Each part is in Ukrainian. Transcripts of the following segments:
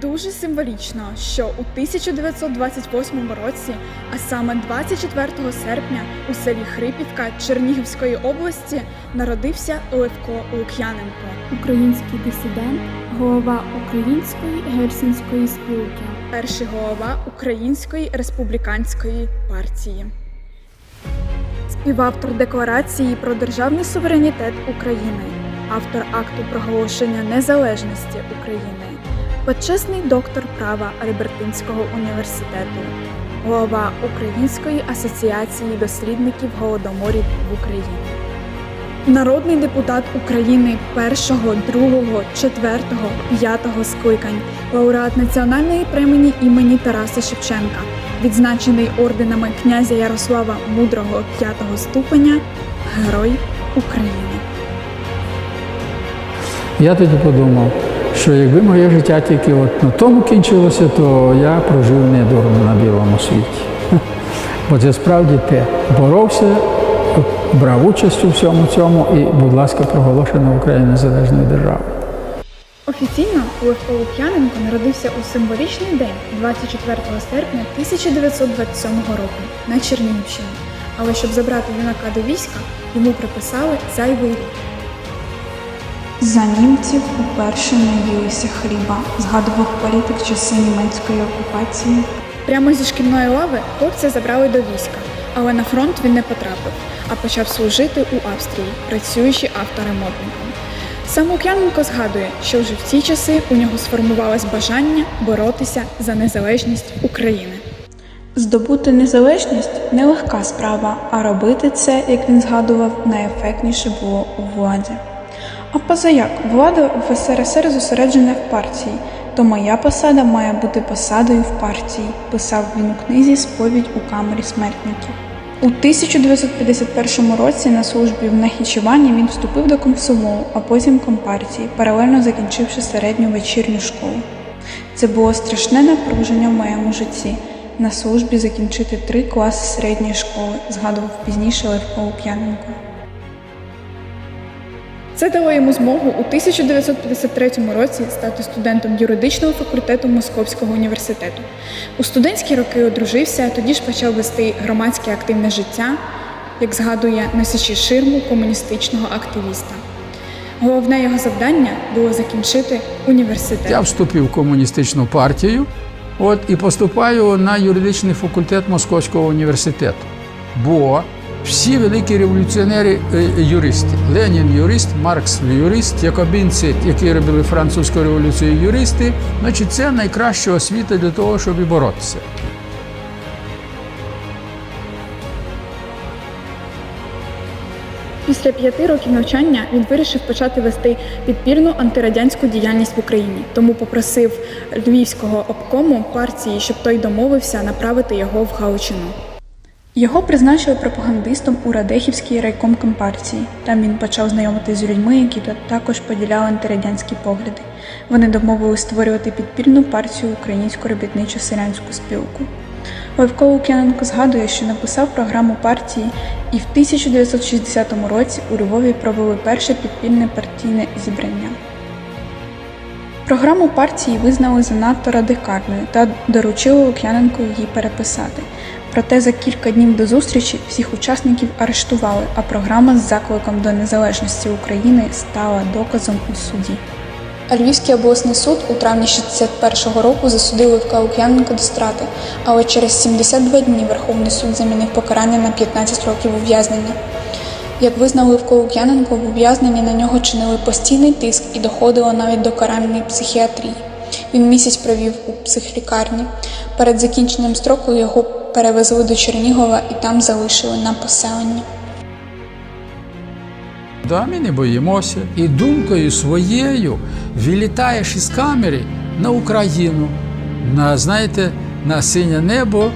Дуже символічно, що у 1928 році, а саме 24 серпня, у селі Хрипівка Чернігівської області народився Левко Лук'яненко. Український дисидент, голова Української гельсінської спілки. перший голова Української республіканської партії. Співавтор Декларації про державний суверенітет України, автор акту проголошення незалежності України, почесний доктор права Альбертинського університету, голова Української асоціації дослідників голодоморів в Україні. Народний депутат України першого, другого, четвертого, п'ятого скликань, лауреат національної премії імені Тараса Шевченка, відзначений орденами князя Ярослава Мудрого п'ятого ступеня, Герой України. Я тоді подумав, що якби моє життя тільки от на тому кінчилося, то я прожив недурно на білому світі. Бо це справді те. Боровся, брав участь у всьому цьому і, будь ласка, проголошена Україна незалежною державою. Офіційно Левко Лук'яненко народився у символічний день 24 серпня 1927 року на Чернігівщині. Але щоб забрати юнака до війська, йому приписали зайвий рік. За німців уперше не їлися хліба, згадував політик часи німецької окупації. Прямо зі шкільної лави хлопця забрали до війська, але на фронт він не потрапив, а почав служити у Австрії, працюючи авторемонтником. Сам Лук'яненко згадує, що вже в ці часи у нього сформувалось бажання боротися за незалежність України. Здобути незалежність нелегка справа, а робити це, як він згадував, найефектніше було у владі. А позаяк, влада в СРСР зосереджена в партії, то моя посада має бути посадою в партії, писав він у книзі Сповідь у камері смертників. У 1951 році на службі в Нахічевані він вступив до комсомолу, а потім компартії, паралельно закінчивши середню вечірню школу. Це було страшне напруження в моєму житті. На службі закінчити три класи середньої школи, згадував пізніше Левко Лук'яненко. Це дало йому змогу у 1953 році стати студентом юридичного факультету Московського університету. У студентські роки одружився, тоді ж почав вести громадське активне життя, як згадує носячи ширму комуністичного активіста. Головне його завдання було закінчити університет. Я вступив в комуністичну партію от, і поступаю на юридичний факультет Московського університету. Бо всі великі революціонери е, юристи. Ленін юрист, Маркс юрист, якобінці, які робили французьку революцію юристи. Значить, це найкраща освіта для того, щоб і боротися. Після п'яти років навчання він вирішив почати вести підпірну антирадянську діяльність в Україні, тому попросив львівського обкому партії, щоб той домовився направити його в Галичину. Його призначили пропагандистом у Радехівський райком компартії. Там він почав знайомитися з людьми, які також поділяли антирадянські погляди. Вони домовились створювати підпільну партію Українську робітничу селянську спілку. Левко Лук'яненко згадує, що написав програму партії, і в 1960 році у Львові провели перше підпільне партійне зібрання. Програму партії визнали занадто радикальною та доручили Лук'яненку її переписати. Проте за кілька днів до зустрічі всіх учасників арештували, а програма з закликом до незалежності України стала доказом у суді. Львівський обласний суд у травні 61-го року засудив Левка Лук'яненка до страти, але через 72 дні Верховний суд замінив покарання на 15 років ув'язнення. Як визнав Левко Лук'яненко, в ув'язненні на нього чинили постійний тиск і доходило навіть до каральної психіатрії. Він місяць провів у психлікарні. Перед закінченням строку його перевезли до Чернігова і там залишили на поселенні. Да, ми не боїмося. І думкою своєю вилітаєш із камери на Україну, на, знаєте, на синє небо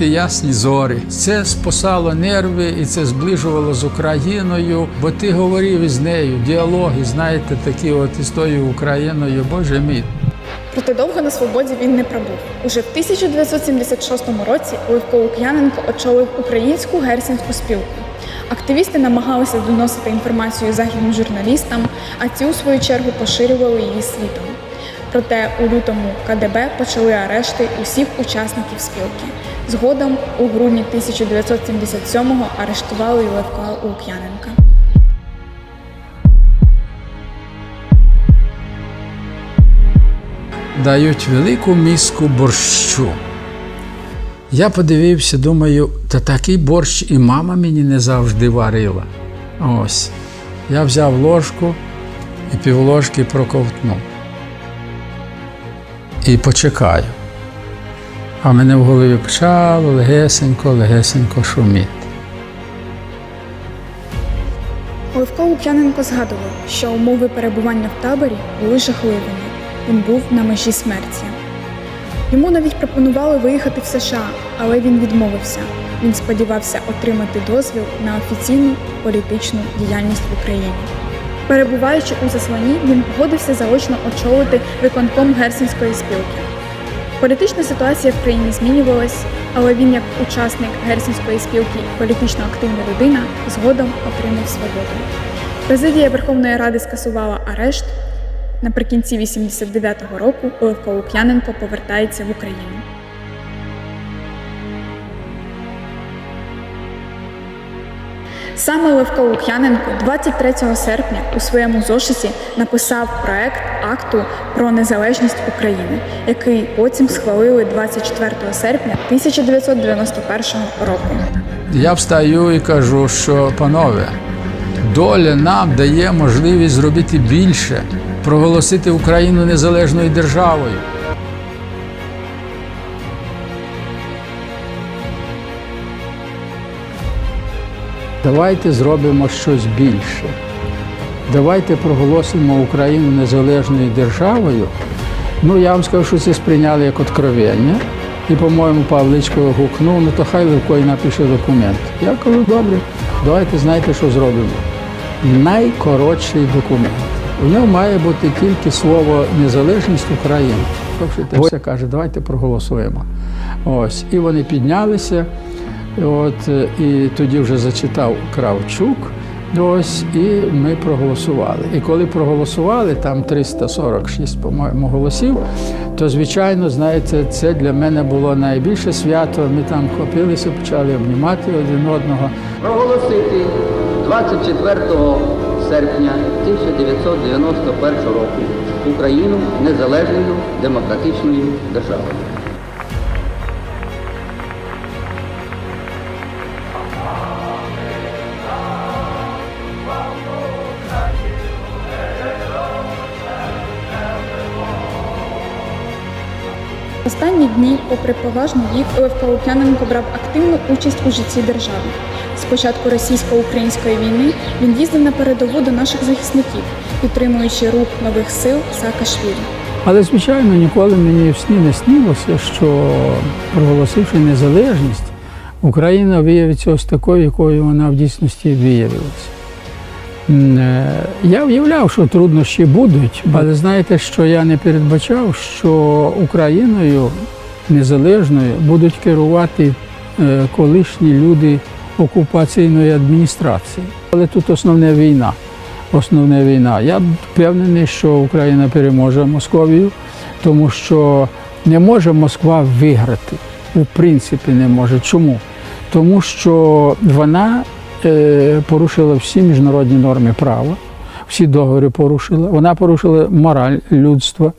і ясні зорі. Це спасало нерви і це зближувало з Україною, бо ти говорив із нею, діалоги, знаєте, такі от із тою Україною, Боже мій. Проте довго на свободі він не пробув. Уже в 1976 році Левко Лук'яненко очолив українську герсінську спілку. Активісти намагалися доносити інформацію західним журналістам, а ці у свою чергу поширювали її світом. Проте у лютому КДБ почали арешти усіх учасників спілки. Згодом у грудні 1977-го арештували Левка Лук'яненка. Дають велику миску борщу. Я подивився, думаю, та такий борщ і мама мені не завжди варила. Ось. Я взяв ложку і півложки проковтнув. І почекаю. А мене в голові почало легесенько, легесенько шуміти. Левко Лук'яненко згадував, що умови перебування в таборі були жахливими. Він був на межі смерті. Йому навіть пропонували виїхати в США, але він відмовився. Він сподівався отримати дозвіл на офіційну політичну діяльність в Україні. Перебуваючи у засланні, він погодився заочно очолити виконком Герсінської спілки. Політична ситуація в країні змінювалась, але він, як учасник Герсінської спілки політично активна людина, згодом отримав свободу. Президія Верховної Ради скасувала арешт. Наприкінці 89-го року Левко Лук'яненко повертається в Україну. Саме Левко Лук'яненко 23 серпня у своєму зошиті написав проект акту про незалежність України, який потім схвалили 24 серпня 1991 року. Я встаю і кажу, що панове, доля нам дає можливість зробити більше, проголосити Україну незалежною державою. Давайте зробимо щось більше. Давайте проголосимо Україну незалежною державою. Ну, я вам скажу, що це сприйняли як откровення. І, по-моєму, Павличко гукнув, ну то хай Левко і напише документ. Я кажу, добре, давайте знаєте, що зробимо. Найкоротший документ. У ньому має бути тільки слово незалежність України. Тобто те все каже, давайте проголосуємо. Ось. І вони піднялися. От, е, і тоді вже зачитав Кравчук. Ось, і ми проголосували. І коли проголосували, там 346, по-моєму, голосів, то, звичайно, знаєте, це для мене було найбільше свято. Ми там хопилися, почали обнімати один одного. проголосити 24 серпня 1991 року Україну незалежною демократичною державою. Останні дні, попри поважний вік, Левко Лук'яненко брав активну участь у житті держави. Початку російсько-української війни він їздив на передову до наших захисників, підтримуючи рух нових сил Саакашвілі. Але, звичайно, ніколи мені в сні не снилося, що проголосивши незалежність, Україна виявиться ось такою, якою вона в дійсності виявилася. Е, Я уявляв, що труднощі будуть, але знаєте, що я не передбачав, що Україною незалежною будуть керувати е, колишні люди окупаційної адміністрації. Але тут основна війна. Основна війна. Я впевнений, що Україна переможе Московію, тому що не може Москва виграти. У принципі, не може. Чому? Тому що вона е, порушила всі міжнародні норми права, всі договори порушила. Вона порушила мораль людства.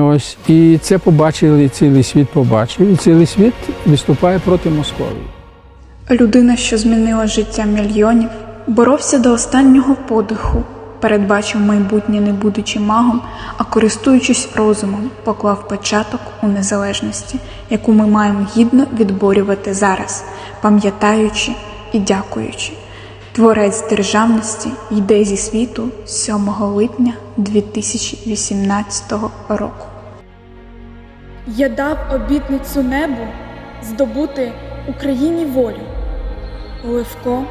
Ось і це побачили, цілий світ побачив, і цілий світ виступає проти Московії. Людина, що змінила життя мільйонів, боровся до останнього подиху, передбачив майбутнє, не будучи магом, а користуючись розумом, поклав початок у незалежності, яку ми маємо гідно відборювати зараз, пам'ятаючи і дякуючи. Творець державності йде зі світу 7 липня 2018 року. Я дав обітницю небу здобути Україні волю. Левко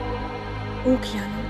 Лук'яненко.